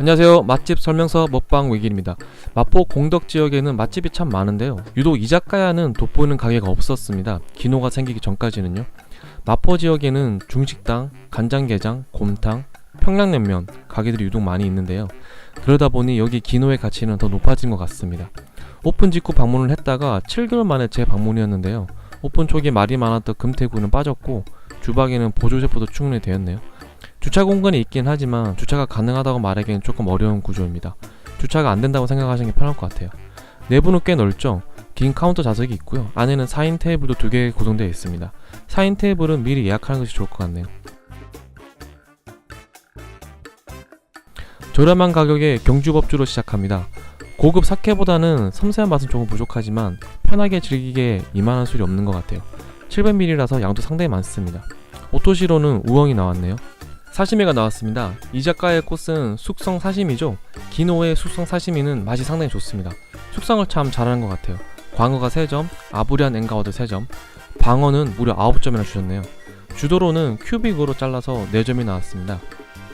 안녕하세요. 맛집 설명서 먹방 외길입니다. 마포 공덕 지역에는 맛집이 참 많은데요. 유독 이자카야는 돋보이는 가게가 없었습니다. 기노가 생기기 전까지는요. 마포 지역에는 중식당, 간장게장, 곰탕, 평양냉면 가게들이 유독 많이 있는데요. 그러다 보니 여기 기노의 가치는 더 높아진 것 같습니다. 오픈 직후 방문을 했다가 7개월 만에 재방문이었는데요. 오픈 초기에 말이 많았던 금태구는 빠졌고 주방에는 보조 셰프도 충분히 되었네요. 주차 공간이 있긴 하지만 주차가 가능하다고 말하기엔 조금 어려운 구조입니다. 주차가 안 된다고 생각하시는 게 편할 것 같아요. 내부는 꽤 넓죠. 긴 카운터 좌석이 있고요. 안에는 4인 테이블도 두개 구성되어 있습니다. 4인 테이블은 미리 예약하는 것이 좋을 것 같네요. 저렴한 가격에 경주법주로 시작합니다. 고급 사케보다는 섬세한 맛은 조금 부족하지만 편하게 즐기기에 이만한 술이 없는 것 같아요. 700ml라서 양도 상당히 많습니다. 오토시로는 우엉이 나왔네요. 사시미가 나왔습니다. 이 작가의 코스는 숙성 사시미죠. 기노의 숙성 사시미는 맛이 상당히 좋습니다. 숙성을 참 잘하는 것 같아요. 광어가 3점, 아브리안 엥가워드 3점, 방어는 무려 9점이나 주셨네요. 주도로는 큐빅으로 잘라서 4점이 나왔습니다.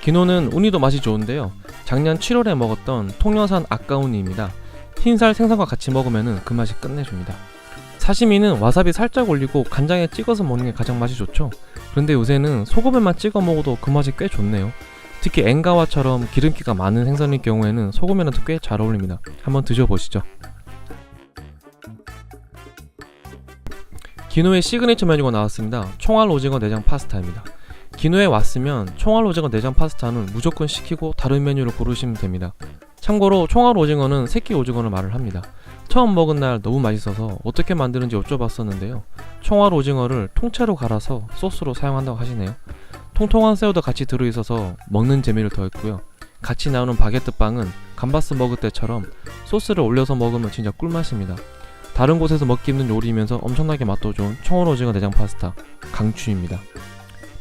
기노는 우니도 맛이 좋은데요. 작년 7월에 먹었던 통영산 아까우니입니다. 흰살 생선과 같이 먹으면 그 맛이 끝내줍니다. 사시미는 와사비 살짝 올리고 간장에 찍어서 먹는 게 가장 맛이 좋죠. 그런데 요새는 소금에만 찍어 먹어도 그 맛이 꽤 좋네요. 특히 엥가와처럼 기름기가 많은 생선일 경우에는 소금에는 꽤잘 어울립니다. 한번 드셔보시죠. 기노의 시그니처 메뉴가 나왔습니다. 총알 오징어 내장 파스타입니다. 기노에 왔으면 총알 오징어 내장 파스타는 무조건 시키고 다른 메뉴를 고르시면 됩니다. 참고로 총알 오징어는 새끼 오징어를 말을 합니다. 처음 먹은 날 너무 맛있어서 어떻게 만드는지 여쭤봤었는데요. 총알 오징어를 통째로 갈아서 소스로 사용한다고 하시네요. 통통한 새우도 같이 들어있어서 먹는 재미를 더했고요. 같이 나오는 바게트 빵은 감바스 먹을 때처럼 소스를 올려서 먹으면 진짜 꿀맛입니다. 다른 곳에서 먹기 힘든 요리이면서 엄청나게 맛도 좋은 총알 오징어 내장 파스타 강추입니다.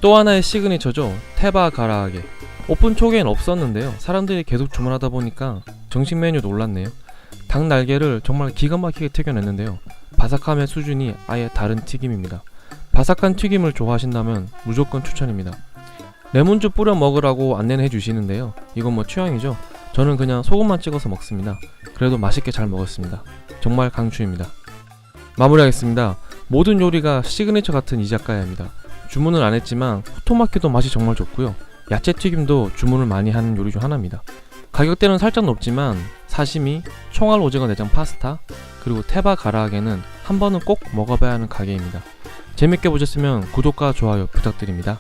또 하나의 시그니처죠. 테바 가라아게. 오픈 초기엔 없었는데요. 사람들이 계속 주문하다 보니까 정식 메뉴 놀랐네요. 닭 날개를 정말 기가 막히게 튀겨냈는데요. 바삭함의 수준이 아예 다른 튀김입니다. 바삭한 튀김을 좋아하신다면 무조건 추천입니다. 레몬즙 뿌려 먹으라고 안내는 해주시는데요. 이건 뭐 취향이죠. 저는 그냥 소금만 찍어서 먹습니다. 그래도 맛있게 잘 먹었습니다. 정말 강추입니다. 마무리하겠습니다. 모든 요리가 시그니처 같은 이자카야입니다. 주문을 안 했지만 후토마키도 맛이 정말 좋고요. 야채 튀김도 주문을 많이 하는 요리 중 하나입니다. 가격대는 살짝 높지만 사시미, 총알 오징어 내장 파스타, 그리고 테바 가라아게는 한 번은 꼭 먹어봐야 하는 가게입니다. 재밌게 보셨으면 구독과 좋아요 부탁드립니다.